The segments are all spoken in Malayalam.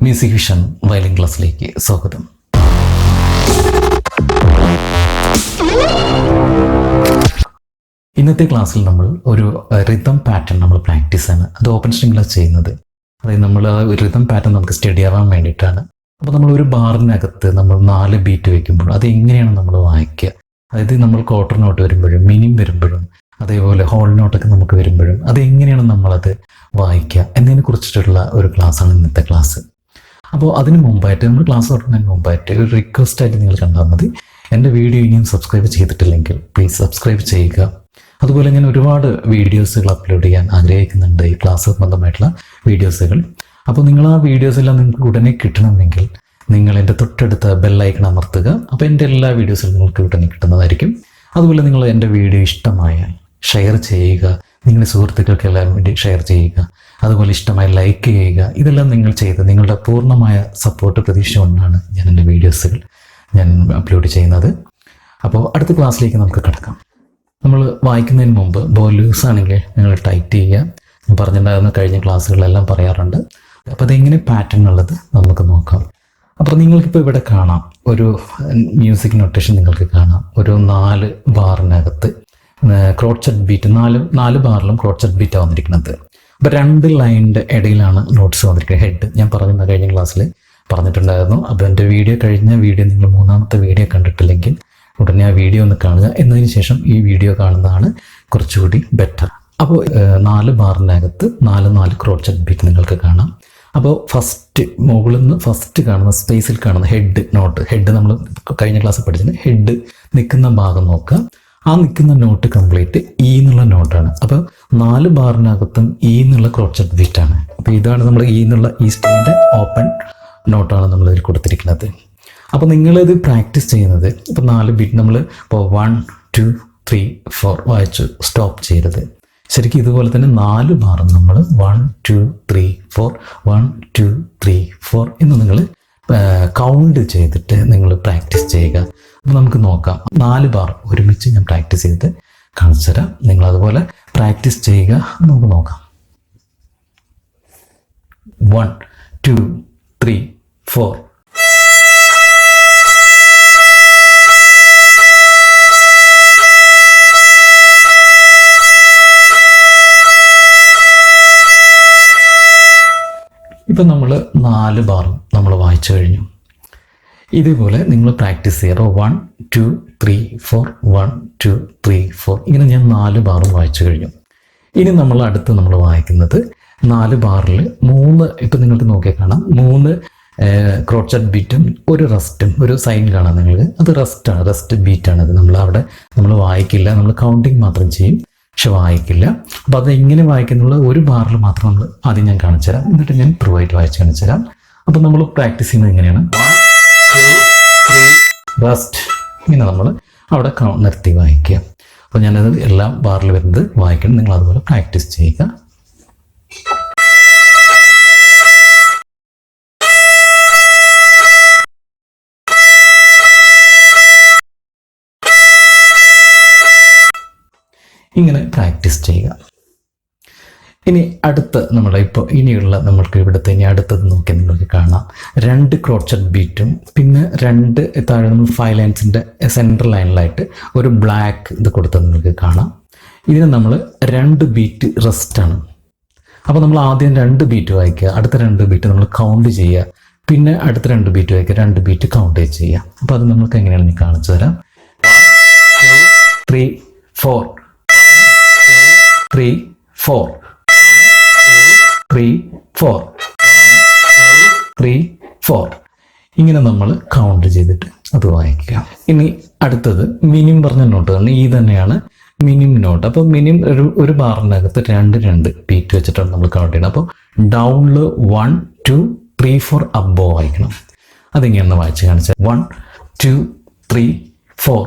മ്യൂസിക് വിഷൻ വയലിൻ ക്ലാസ്സിലേക്ക് സ്വാഗതം. ഇന്നത്തെ ക്ലാസ്സിൽ നമ്മൾ ഒരു റിതം പാറ്റേൺ നമ്മൾ പ്രാക്ടീസ് ആണ്. അത് ഓപ്പൺ സ്ട്രിങ്ങിലാണ് ചെയ്യുന്നത്. അതായത് നമ്മൾ ആ ഒരു റിതം പാറ്റേൺ നമുക്ക് സ്റ്റഡി ആവാൻ വേണ്ടിയിട്ടാണ്. അപ്പോൾ നമ്മൾ ഒരു ബാറിനകത്ത് നമ്മൾ നാല് ബീറ്റ് വയ്ക്കുമ്പോൾ അത് എങ്ങനെയാണ് നമ്മൾ വായിക്കുക? അതായത് നമ്മൾ ക്വാർട്ടർ നോട്ട് വരുമ്പോഴും മിനിം വരുമ്പോഴും അതേപോലെ ഹോൾ നോട്ടൊക്കെ നമുക്ക് വരുമ്പോഴും അത് എങ്ങനെയാണ് നമ്മളത് വായിക്കുക എന്നതിനെ കുറിച്ചിട്ടുള്ള ഒരു ക്ലാസ്സാണ് ഇന്നത്തെ ക്ലാസ് അപ്പോൾ അതിന് മുമ്പായിട്ട് നമ്മൾ ക്ലാസ് തുടങ്ങുന്നതിന് മുമ്പായിട്ട് ഒരു റിക്വസ്റ്റ് ആയിട്ട് നിങ്ങൾ കണ്ടാൽ മതി. എന്റെ വീഡിയോ ഇനിയും സബ്സ്ക്രൈബ് ചെയ്തിട്ടില്ലെങ്കിൽ പ്ലീസ് സബ്സ്ക്രൈബ് ചെയ്യുക. അതുപോലെ ഞാൻ ഒരുപാട് വീഡിയോസുകൾ അപ്ലോഡ് ചെയ്യാൻ ആഗ്രഹിക്കുന്നുണ്ട് ഈ ക്ലാസ് സംബന്ധമായിട്ടുള്ള വീഡിയോസുകൾ അപ്പോൾ നിങ്ങൾ ആ വീഡിയോസ് എല്ലാം നിങ്ങൾക്ക് ഉടനെ കിട്ടണമെങ്കിൽ നിങ്ങൾ എന്റെ തൊട്ടടുത്ത ബെല്ലൈക്കൺ അമർത്തുക. അപ്പോൾ എന്റെ എല്ലാ വീഡിയോസും നിങ്ങൾക്ക് ഉടനെ കിട്ടുന്നതായിരിക്കും. അതുപോലെ നിങ്ങൾ എന്റെ വീഡിയോ ഇഷ്ടമായാൽ ഷെയർ ചെയ്യുക. നിങ്ങളുടെ സുഹൃത്തുക്കൾക്ക് എല്ലാം വേണ്ടി ഷെയർ ചെയ്യുക. അതുപോലെ ഇഷ്ടമായി ലൈക്ക് ചെയ്യുക. ഇതെല്ലാം നിങ്ങൾ ചെയ്ത് നിങ്ങളുടെ പൂർണമായ സപ്പോർട്ട് പ്രതീക്ഷ കൊണ്ടാണ് ഞാൻ എന്റെ വീഡിയോസുകൾ ഞാൻ അപ്ലോഡ് ചെയ്യുന്നത്. അപ്പോൾ അടുത്ത ക്ലാസ്സിലേക്ക് നമുക്ക് കിടക്കാം. നമ്മൾ വായിക്കുന്നതിന് മുമ്പ് ബോലൂസ് ആണെങ്കിൽ നിങ്ങൾ ടൈറ്റ് ചെയ്യുക. ഞാൻ പറഞ്ഞിട്ടുണ്ടായിരുന്ന കഴിഞ്ഞ ക്ലാസ്സുകളിലെല്ലാം പറയാറുണ്ട്. അപ്പോൾ അതെങ്ങനെ പാറ്റേൺ ഉള്ളത് നമുക്ക് നോക്കാം. അപ്പോൾ നിങ്ങൾക്കിപ്പോൾ ഇവിടെ കാണാം. ഒരു മ്യൂസിക് നൊട്ടേഷൻ നിങ്ങൾക്ക് കാണാം. ഒരു നാല് ബാറിനകത്ത് ക്രോച്ചഡ് ബീറ്റ് നാല് നാല് ബാറിലും ക്രോച്ചഡ് ബീറ്റ് വന്നിരിക്കുന്നത്. അപ്പോൾ രണ്ട് ലൈനിന്റെ ഇടയിലാണ് നോട്ട്സ് വന്നിരിക്കുന്നത്. ഹെഡ് ഞാൻ പറഞ്ഞിരുന്ന കഴിഞ്ഞ ക്ലാസ്സിൽ പറഞ്ഞിട്ടുണ്ടായിരുന്നു. അപ്പോൾ എന്റെ വീഡിയോ കഴിഞ്ഞ വീഡിയോ നിങ്ങൾ മൂന്നാമത്തെ വീഡിയോ കണ്ടിട്ടില്ലെങ്കിൽ ഉടനെ ആ വീഡിയോ ഒന്ന് കാണുക. എന്നതിന് ശേഷം ഈ വീഡിയോ കാണുന്നതാണ് കുറച്ചുകൂടി ബെറ്റർ അപ്പോൾ നാല് ബാറിനകത്ത് നാല് നാല് ക്രോച്ചഡ് ബീറ്റ് നിങ്ങൾക്ക് കാണാം. അപ്പോൾ ഫസ്റ്റ് മുകളിൽ നിന്ന് ഫസ്റ്റ് കാണുന്ന സ്പേസിൽ കാണുന്ന ഹെഡ് നോട്ട് ഹെഡ് നമ്മൾ കഴിഞ്ഞ ക്ലാസ്സിൽ പഠിച്ചത് ഹെഡ് നിൽക്കുന്ന ഭാഗം നോക്കുക. ആ നിൽക്കുന്ന നോട്ട് കംപ്ലീറ്റ് ഇ എന്നുള്ള നോട്ടാണ് അപ്പോൾ നാല് ബാറിനകത്തും ഇ എന്നുള്ള ക്രോച്ചഡ് ബീറ്റാണ് അപ്പോൾ ഇതാണ് നമ്മൾ ഇ എന്നുള്ള ഈ സ്റ്റേന്റെ ഓപ്പൺ നോട്ടാണ് നമ്മൾ ഇതിൽ കൊടുത്തിരിക്കുന്നത്. അപ്പോൾ നിങ്ങളിത് പ്രാക്ടീസ് ചെയ്യുന്നത് ഇപ്പോൾ നാല് ബീറ്റ് നമ്മൾ ഇപ്പോൾ വൺ ടു ത്രീ ഫോർ വായിച്ചു സ്റ്റോപ്പ് ചെയ്യരുത്. ശരിക്കും ഇതുപോലെ തന്നെ നാല് ബാർ നമ്മൾ one two three four one two three four എന്ന് നിങ്ങൾ കൗണ്ട് ചെയ്തിട്ട് നിങ്ങൾ പ്രാക്ടീസ് ചെയ്യുക. അപ്പോൾ നമുക്ക് നോക്കാം. നാല് ബാർ ഒരുമിച്ച് ഞാൻ പ്രാക്ടീസ് ചെയ്ത് കാണിച്ചു തരാം. നിങ്ങൾ അതുപോലെ പ്രാക്ടീസ് ചെയ്യുക. നമുക്ക് നോക്കാം. വൺ ടു ത്രീ ഫോർ ഇപ്പം നമ്മൾ നാല് ബാറും നമ്മൾ വായിച്ചു കഴിഞ്ഞു. ഇതേപോലെ നിങ്ങൾ പ്രാക്ടീസ് ചെയ്യുക one two three four one two three four ഇങ്ങനെ ഞാൻ നാല് ബാറും വായിച്ചു കഴിഞ്ഞു. ഇനി നമ്മൾ അടുത്ത് നമ്മൾ വായിക്കുന്നത് നാല് ബാറിൽ മൂന്ന് ഇപ്പം നിങ്ങൾക്ക് നോക്കിയാൽ കാണാം. മൂന്ന് ക്രോച്ചഡ് ബീറ്റും ഒരു റെസ്റ്റും ഒരു സൈൻ കാണാം നിങ്ങൾക്ക്. അത് റെസ്റ്റാണ് റെസ്റ്റ് ബീറ്റാണ് അത്. നമ്മൾ അവിടെ നമ്മൾ വായിക്കില്ല നമ്മൾ കൗണ്ടിങ് മാത്രം ചെയ്യും. പക്ഷെ വായിക്കില്ല. അപ്പോൾ അത് എങ്ങനെ വായിക്കുന്നുള്ള ഒരു ബാറിൽ മാത്രം നമ്മൾ ആദ്യം ഞാൻ കാണിച്ചു തരാം എന്നിട്ട് ഞാൻ പ്രൊവൈഡ് വായിച്ച് കാണിച്ചു തരാം അപ്പോൾ നമ്മൾ പ്രാക്ടീസ് ചെയ്യുന്നത് എങ്ങനെയാണ്? റെസ്റ്റ് ഇങ്ങനെ നമ്മൾ അവിടെ നിർത്തി വായിക്കുക. അപ്പോൾ ഞാനത് എല്ലാം ബാറിൽ വരുന്നത് വായിക്കണം. നിങ്ങൾ അതുപോലെ പ്രാക്ടീസ് ചെയ്യുക. ഇങ്ങനെ പ്രാക്ടീസ് ചെയ്യുക. ഇനി അടുത്ത നമ്മുടെ ഇപ്പോൾ ഇനിയുള്ള നമ്മൾക്ക് ഇവിടുത്തെ ഇനി അടുത്തത് നോക്കി നിങ്ങൾക്ക് കാണാം. രണ്ട് ക്രോച്ചഡ് ബീറ്റും പിന്നെ രണ്ട് താഴെ നമ്മൾ ഫൈവ് ലൈൻസിന്റെ സെൻട്രൽ ലൈനിലായിട്ട് ഒരു ബ്ലാക്ക് ഇത് കൊടുത്തത് നിങ്ങൾക്ക് കാണാം. ഇതിന് നമ്മൾ രണ്ട് ബീറ്റ് റെസ്റ്റാണ് അപ്പോൾ നമ്മൾ ആദ്യം രണ്ട് ബീറ്റ് വായിക്കുക അടുത്ത രണ്ട് ബീറ്റ് നമ്മൾ കൗണ്ട് ചെയ്യുക പിന്നെ അടുത്ത രണ്ട് ബീറ്റ് വായിക്കുക രണ്ട് ബീറ്റ് കൗണ്ട് ചെയ്യുക. അപ്പോൾ അത് നമുക്ക് എങ്ങനെയാണ് ഞാൻ കാണിച്ചു തരാം. Three four three four three four three four ഇങ്ങനെ നമ്മൾ കൗണ്ട് ചെയ്തിട്ട് അത് വായിക്കുക ഇനി അടുത്തത് മിനിം പറഞ്ഞ നോട്ടുകൾ ഈ തന്നെയാണ് മിനിം നോട്ട് അപ്പോൾ മിനിം ഒരു ഒരു ബാറിനകത്ത് രണ്ട് രണ്ട് ബീറ്റ് വെച്ചിട്ടാണ് നമ്മൾ കൗണ്ട് ചെയ്യുന്നത്. അപ്പോൾ ഡൗണിൽ വൺ ടു ത്രീ ഫോർ അബോ വായിക്കണം. അതിങ്ങനെ വായിച്ച് കാണിച്ചത്. വൺ ടു ത്രീ ഫോർ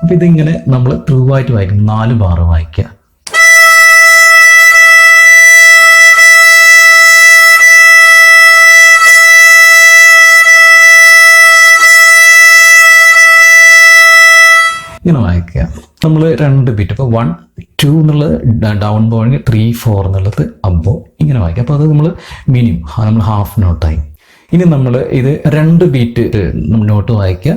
അപ്പോൾ ഇതിങ്ങനെ നമ്മൾ ത്രൂ ആയിട്ട് വായിക്കും. നാല് ബാർ വായിക്കുക. ഇങ്ങനെ വായിക്കുക നമ്മൾ രണ്ട് ബീറ്റ് ഇപ്പോൾ വൺ ടു എന്നുള്ളത് ഡൗൺ ബോയിങ് ത്രീ ഫോർ എന്നുള്ളത് അബോ ഇങ്ങനെ വായിക്കുക അപ്പോൾ അത് നമ്മൾ മിനിമം നമ്മൾ ഹാഫ് നോട്ടായി ഇനി നമ്മൾ ഇത് രണ്ട് ബീറ്റ് നോട്ട് വായിക്കുക.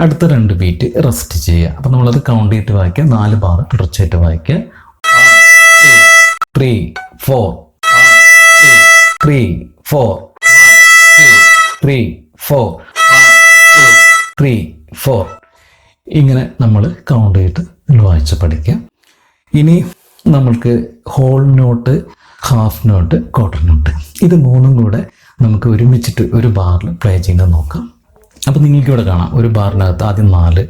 അടുത്ത രണ്ട് ബീറ്റ് റെസ്റ്റ് ചെയ്യുക. അപ്പോൾ നമ്മളത് കൗണ്ട് ചെയ്തിട്ട് വായിക്കുക. നാല് ബാർ തുടർച്ചയായിട്ട് വായിക്കുക. Three four three four three four three four ഇങ്ങനെ നമ്മൾ കൗണ്ട് ചെയ്തിട്ട് നിങ്ങൾ വായിച്ച് പഠിക്കാം. ഇനി നമ്മൾക്ക് whole note half note quarter note ഇത് മൂന്നും കൂടെ നമുക്ക് ഒരുമിച്ചിട്ട് ഒരു ബാറിൽ പ്ലേ ചെയ്യുന്നത് നോക്കാം. അപ്പോൾ നിങ്ങൾക്ക് ഇവിടെ കാണാം. ഒരു ബാറിനകത്ത് ആദ്യം നാല്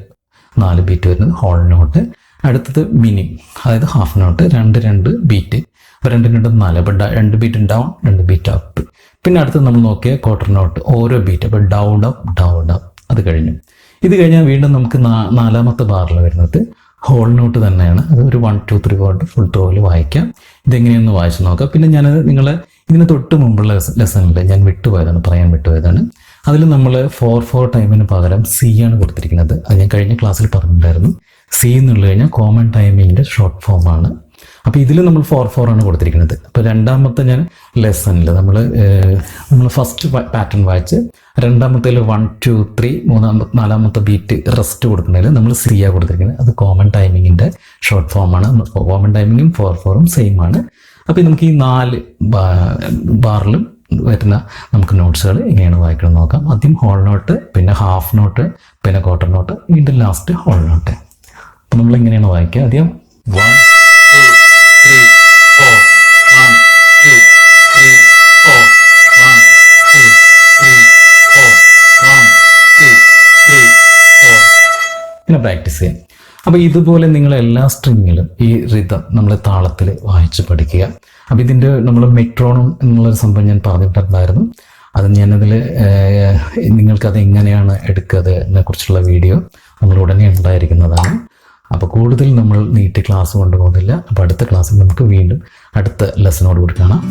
നാല് ബീറ്റ് വരുന്നത് ഹോൾ നോട്ട് അടുത്തത് മിനി അതായത് ഹാഫ് നോട്ട് രണ്ട് രണ്ട് ബീറ്റ് അപ്പോൾ രണ്ട് രണ്ട് നാല് അപ്പോൾ രണ്ട് ബീറ്റ് ഡൗൺ രണ്ട് ബീറ്റ് അപ്പ് പിന്നെ അടുത്ത് നമ്മൾ നോക്കിയ ക്വാർട്ടർ നോട്ട് ഓരോ ബീറ്റ് അപ്പോൾ ഡൗൺ അപ്പ് ഡൗൺ അപ്പ് അത് കഴിഞ്ഞു. ഇത് കഴിഞ്ഞാൽ വീണ്ടും നമുക്ക് നാലാമത്തെ ബാറിൽ വരുന്നത്. ഹോൾ നോട്ട് തന്നെയാണ്. അത് ഒരു വൺ ടു ത്രീ കൊണ്ട് ഫുൾ ടോയിൽ വായിക്കാം. ഇതെങ്ങനെയൊന്ന് വായിച്ചു നോക്കാം. പിന്നെ ഞാൻ നിങ്ങളെ ഇതിന് തൊട്ട് മുമ്പുള്ള ലെസണിൽ ഞാൻ വിട്ടുപോയതാണ് പറയാൻ വിട്ടുപോയതാണ്. അതിൽ നമ്മൾ ഫോർ ഫോർ ടൈമിന് പകരം സി ആണ് കൊടുത്തിരിക്കുന്നത്. അത് ഞാൻ കഴിഞ്ഞ ക്ലാസ്സിൽ പറഞ്ഞിട്ടുണ്ടായിരുന്നു. സി എന്നുള്ളത് കഴിഞ്ഞാൽ കോമൺ ടൈമിങ്ങിന്റെ ഷോർട്ട് ഫോമാണ് അപ്പോൾ ഇതിൽ നമ്മൾ ഫോർ ഫോർ ആണ് കൊടുത്തിരിക്കുന്നത്. അപ്പോൾ രണ്ടാമത്തെ ഞാൻ ലെസണിൽ നമ്മൾ നമ്മൾ ഫസ്റ്റ് പാറ്റേൺ വായിച്ച് രണ്ടാമത്തേൽ വൺ ടു ത്രീ മൂന്നാമത്തെ നാലാമത്തെ ബീറ്റ് റെസ്റ്റ് കൊടുക്കുന്നതിൽ നമ്മൾ സി ആ കൊടുത്തിരിക്കുന്നത്. അത് കോമൺ ടൈമിങ്ങിന്റെ ഷോർട്ട് ഫോമാണ് കോമൺ ടൈമിങ്ങും ഫോർ ഫോറും സെയിം ആണ്. അപ്പോൾ നമുക്ക് ഈ നാല് ബാറിലും വരുന്ന നമുക്ക് നോട്ട്സുകൾ എങ്ങനെയാണ് വായിക്കണം നോക്കാം. ആദ്യം ഹോൾ നോട്ട് പിന്നെ ഹാഫ് നോട്ട് പിന്നെ ക്വാർട്ടർ നോട്ട് വീണ്ടും ലാസ്റ്റ് ഹോൾ നോട്ട് അപ്പോൾ നമ്മൾ എങ്ങനെയാണ് വായിക്കുക? ആദ്യം വൺ ഇങ്ങനെ പ്രാക്ടീസ് ചെയ്യാം. അപ്പോൾ ഇതുപോലെ നിങ്ങൾ എല്ലാ സ്ട്രിങ്ങിലും ഈ റിതം നമ്മൾ താളത്തിൽ വായിച്ച് പഠിക്കുക. അപ്പോൾ ഇതിന്റെ നമ്മൾ മെട്രോണും എന്നുള്ളൊരു സംഭവം ഞാൻ പറഞ്ഞിട്ടുണ്ടായിരുന്നു. അത് ഞാനതിൽ നിങ്ങൾക്കത് എങ്ങനെയാണ് എടുക്കുക കുറിച്ചുള്ള വീഡിയോ നമ്മൾ ഉടനെ ഉണ്ടായിരിക്കുന്നതാണ്. അപ്പോൾ കൂടുതൽ നമ്മൾ നീട്ടി ക്ലാസ് കൊണ്ടുപോകുന്നില്ല. അപ്പോൾ അടുത്ത ക്ലാസ്സിൽ നമുക്ക് വീണ്ടും അടുത്ത ലെസനോട് കൂടി കാണാം.